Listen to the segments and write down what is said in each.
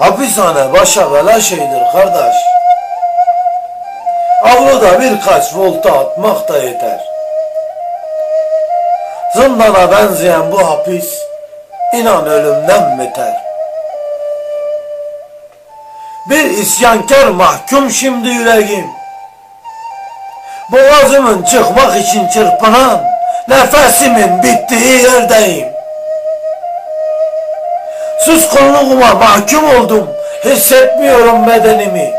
Hapishane başa bela şeydir kardeş. Avluda birkaç volta atmak da yeter. Zindana benzeyen bu hapis, inan ölümden beter. Bir isyankar mahkum şimdi yüreğim. Boğazımın çıkmak için çırpınan, nefesimin bittiği yerdeyim. Suskunluğuma mahkum oldum, hissetmiyorum bedenimi.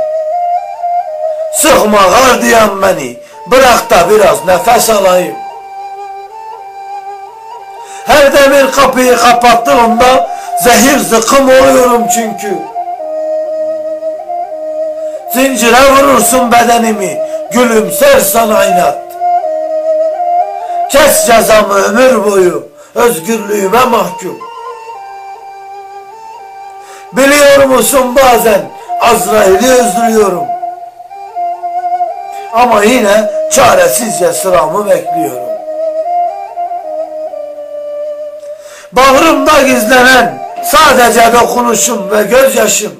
Sıkma gardiyan beni, bırak da biraz nefes alayım. Her demir kapıyı kapattığımda zehir zıkkım oluyorum çünkü. Zincire vurursun bedenimi, gülümser sana inat. Kes cezamı ömür boyu, özgürlüğüme mahkum. Biliyor musun bazen Azrail'i özlüyorum. Ama yine çaresizce sıramı bekliyorum. Bağrımda gizlenen sadece dokunuşum ve gözyaşım.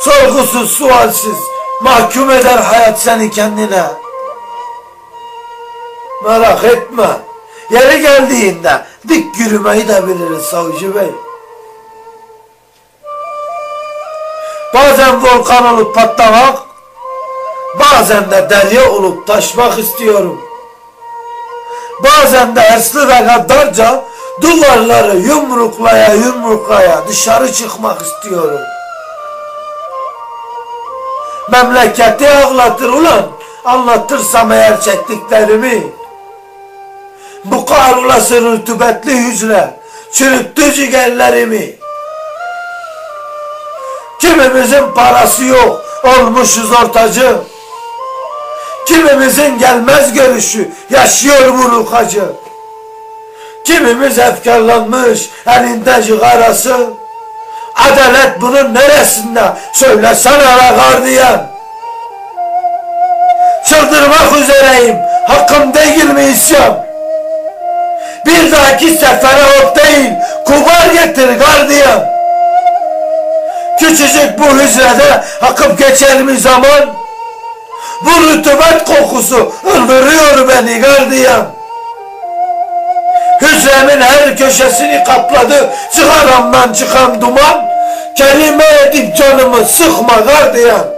Sorgusuz sualsiz mahkum eder hayat seni kendine. Merak etme. Yeri geldiğinde dik yürümeyi de biliriz savcı bey. Bazen volkan olup patlamak, bazen de derya olup taşmak istiyorum. Bazen de hırslı ve gaddarca duvarları yumruklaya yumruklaya dışarı çıkmak istiyorum. Memleketi ağlatır ulan, anlatırsam eğer çektiklerimi. Bu kahrolası rütubetli hücre çürüttü ciğerlerimi. Kimimizin parası yok, olmuşuz ortacı. Kimimizin gelmez görüşü, yaşıyor buruk acı. Kimimiz efkarlanmış, elinde cigarası. Adalet bunun neresinde? Söylesene la gardiyan. Çıldırmak üzereyim, hakkım değil mi isyan? Bir dahaki sefere değil, kubar getir gardiyan. Küçücük bu hücrede akıp geçer mi zaman? Bu rütubet kokusu öldürüyor beni gardiyan. Hücremin her köşesini kapladı çıkaramdan çıkan duman. Kelime edip canımı sıkma gardiyan.